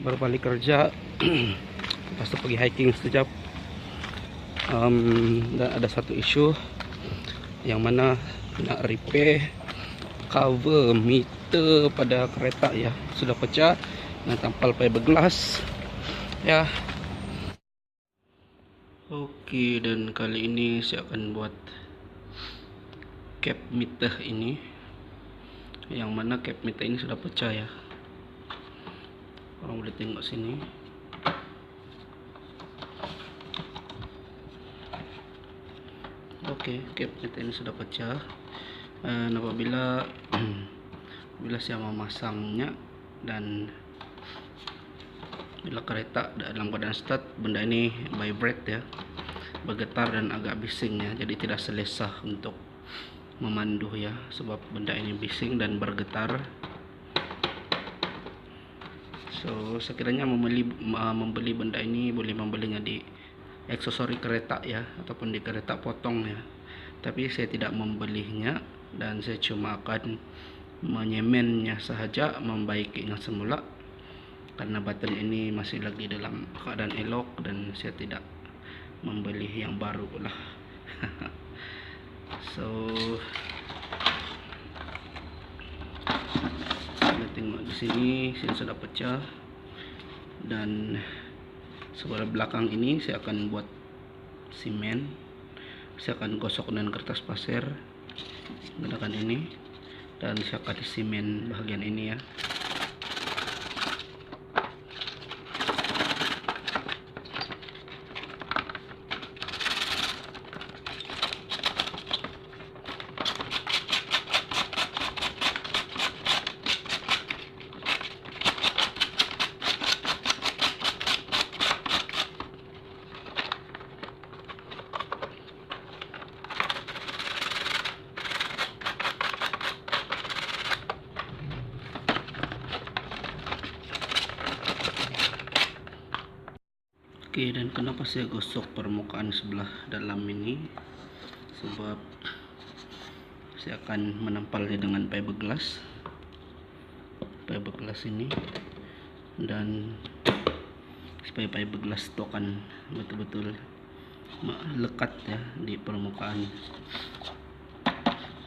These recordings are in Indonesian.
baru balik kerja. Lepas itu pergi hiking sekejap um, dan ada satu isu yang mana nak repair cover meter pada kereta ya. Sudah pecah dan tampal fiberglass ya. Oke dan kali ini saya akan buat cap meter ini. Yang mana cap meter ini sudah pecah ya orang boleh tengok sini. Oke meter ini sudah pecah. Dan apabila bila saya memasangnya dan bila kereta dalam keadaan start benda ini vibrate ya. Bergetar dan agak bising ya. Jadi tidak selesa untuk memandu ya sebab benda ini bising dan bergetar so sekiranya membeli membeli benda ini boleh membelinya di aksesori kereta ya ataupun di kereta potong ya. Tapi saya tidak membelinya dan saya cuma akan menyemennya sahaja membaikinya semula. Karena button ini masih lagi dalam keadaan elok dan saya tidak membeli yang baru lah. So kita tengok di sini sini sudah pecah dan sebelah belakang ini saya akan buat simen. Saya akan gosok dengan kertas pasir menggunakan ini. Dan saya akan simen bagian ini ya Oke dan kenapa saya gosok permukaan sebelah dalam ini? Sebab saya akan menampalnya dengan fiberglass fiberglass ini. Dan supaya fiberglass itu akan betul-betul lekat ya di permukaan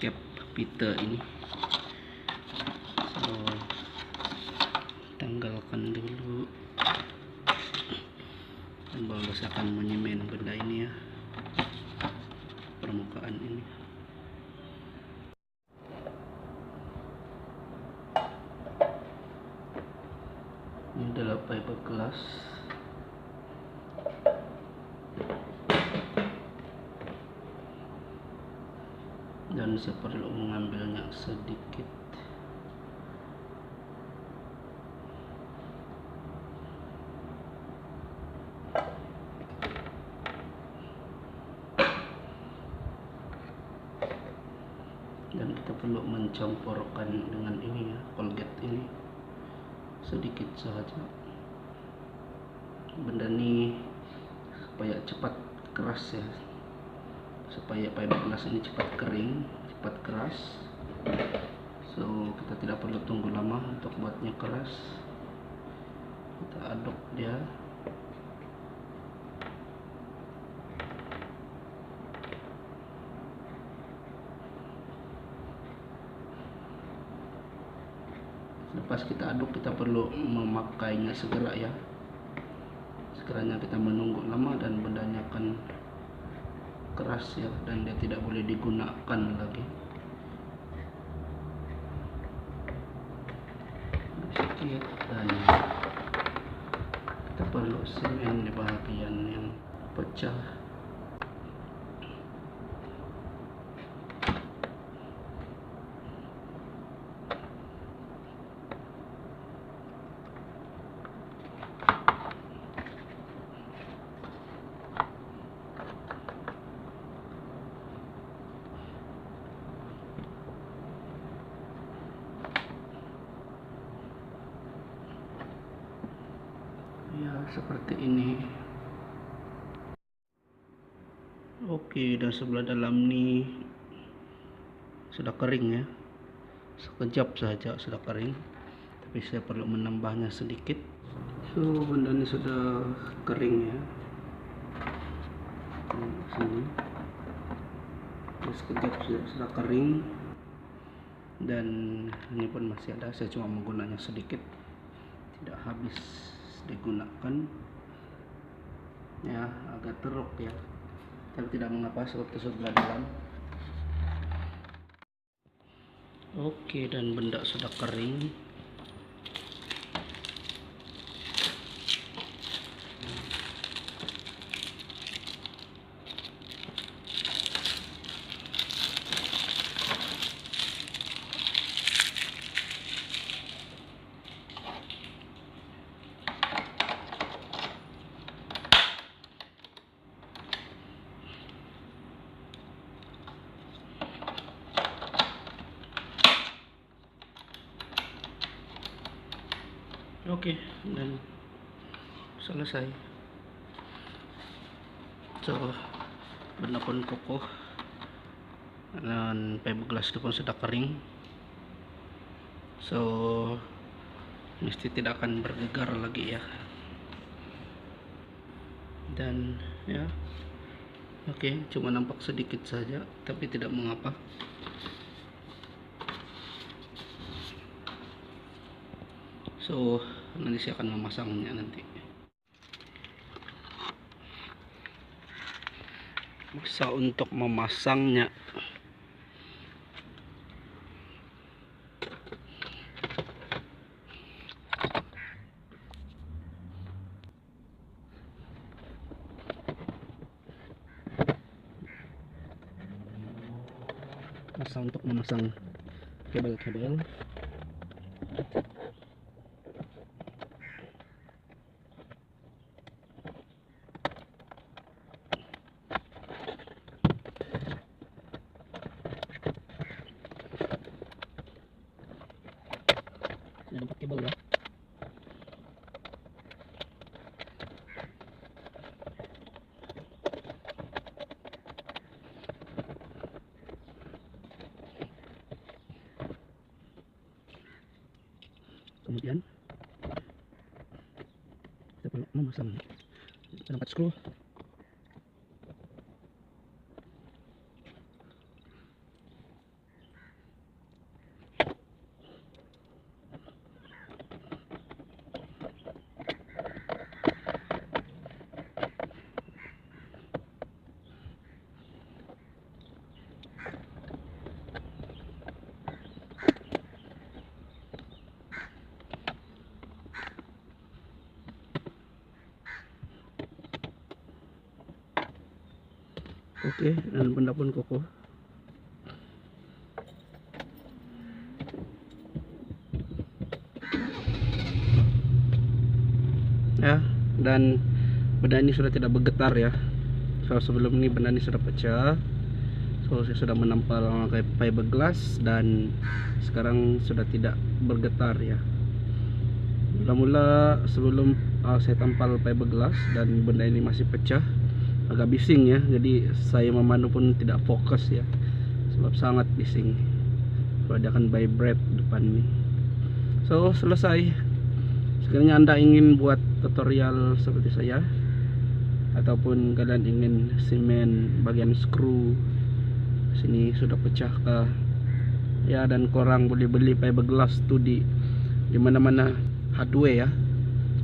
cap pita ini. So tanggalkan dulu saya akan menyemen benda ini ya. Permukaan ini. Ini adalah fiberglass dan saya perlu mengambilnya sedikit dan kita perlu mencampurkan dengan ini ya colgate ini. Sedikit saja. Benda ini supaya cepat keras ya. Supaya fiberglass ini cepat kering cepat keras. So kita tidak perlu tunggu lama untuk buatnya keras. Kita aduk dia lepas kita aduk kita perlu memakainya segera ya. Sekiranya kita menunggu lama dan bendanya akan keras ya dan dia tidak boleh digunakan lagi. Sedikit dan kita perlu semen di bagian yang pecah ya seperti ini. Oke dan sebelah dalam ini sudah kering ya. Sekejap saja sudah kering tapi saya perlu menambahnya sedikit. So benda ini sudah kering ya. Sini. Terus sekejap sudah, sudah kering. Dan ini pun masih ada saya cuma menggunanya sedikit. Tidak habis digunakan ya agak teruk ya. Tapi tidak mengapa sebab sebelah dalam oke dan benda sudah kering oke. Dan selesai. So benda pun kokoh dan fiberglass itu pun sudah kering. So mesti tidak akan bergegar lagi ya. Dan ya oke cuma nampak sedikit saja tapi tidak mengapa. So nanti saya akan memasangnya nanti. Masa untuk memasangnya. Masa untuk memasang kabel-kabel Kemudian kita perlu memasang penampat screw. Oke, dan benda pun kokoh. Ya, dan benda ini sudah tidak bergetar ya. So sebelum ini benda ini sudah pecah. So saya sudah menampal memakai fiberglass dan sekarang sudah tidak bergetar ya. Mula-mula sebelum uh, saya tampal fiberglass dan benda ini masih pecah agak bising ya. Jadi saya memandu pun tidak fokus ya. Sebab sangat bising. Akan vibrate depan ini. So selesai. Sekiranya anda ingin buat tutorial seperti saya? Ataupun kalian ingin semen bagian skru? Sini sudah pecah kah? Ya dan korang boleh beli fiberglass tu di di mana-mana. Hardware ya.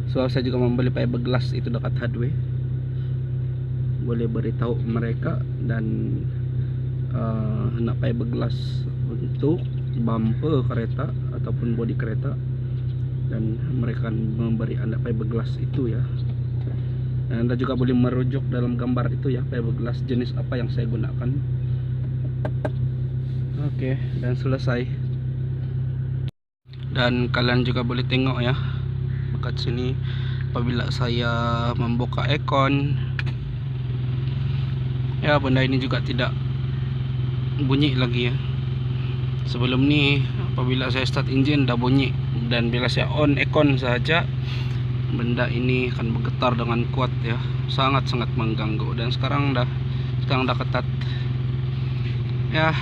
So saya juga membeli fiberglass itu dekat hardware boleh beritahu mereka dan uh, nak fiberglass untuk bumper kereta ataupun bodi kereta dan mereka akan memberi anda fiberglass itu ya. Dan anda juga boleh merujuk dalam gambar itu ya fiberglass jenis apa yang saya gunakan. Oke dan selesai. Dan kalian juga boleh tengok ya dekat sini. Apabila saya membuka aircon ya benda ini juga tidak bunyi lagi ya. Sebelum ni apabila saya start engine dah bunyi. Dan bila saya on aircon saja benda ini akan bergetar dengan kuat ya. Sangat-sangat mengganggu. Dan sekarang dah sekarang dah ketat. Ya.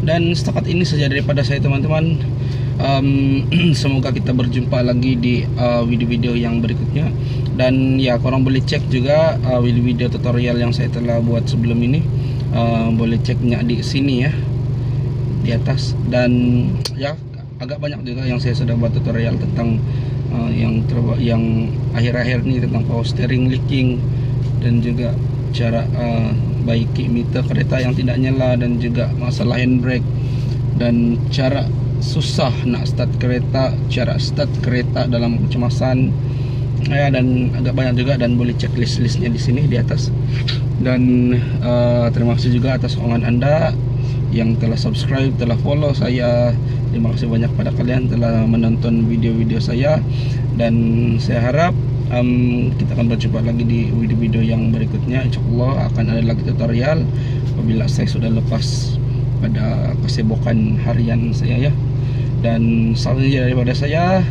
Dan setakat ini saja daripada saya teman-teman um, semoga kita berjumpa lagi di uh, video-video yang berikutnya. Dan ya korang boleh cek juga uh, video-video tutorial yang saya telah buat sebelum ini. Uh, boleh ceknya di sini ya di atas. Dan ya agak banyak juga yang saya sudah buat tutorial tentang uh, yang yang akhir-akhir ini tentang power steering leaking dan juga cara uh, baiki meter kereta yang tidak nyala dan juga masalah handbrake. Dan cara susah nak start kereta cara start kereta dalam kecemasan. Ya dan agak banyak juga dan boleh cek list-listnya di sini di atas. Dan uh, terima kasih juga atas sokongan anda yang telah subscribe telah follow saya. Terima kasih banyak pada kalian telah menonton video-video saya. Dan saya harap um, kita akan berjumpa lagi di video-video yang berikutnya. Insyaallah akan ada lagi tutorial apabila saya sudah lepas pada kesibukan harian saya ya dan selanjutnya daripada saya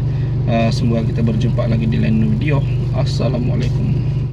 uh, semoga kita berjumpa lagi di lain video. Assalamualaikum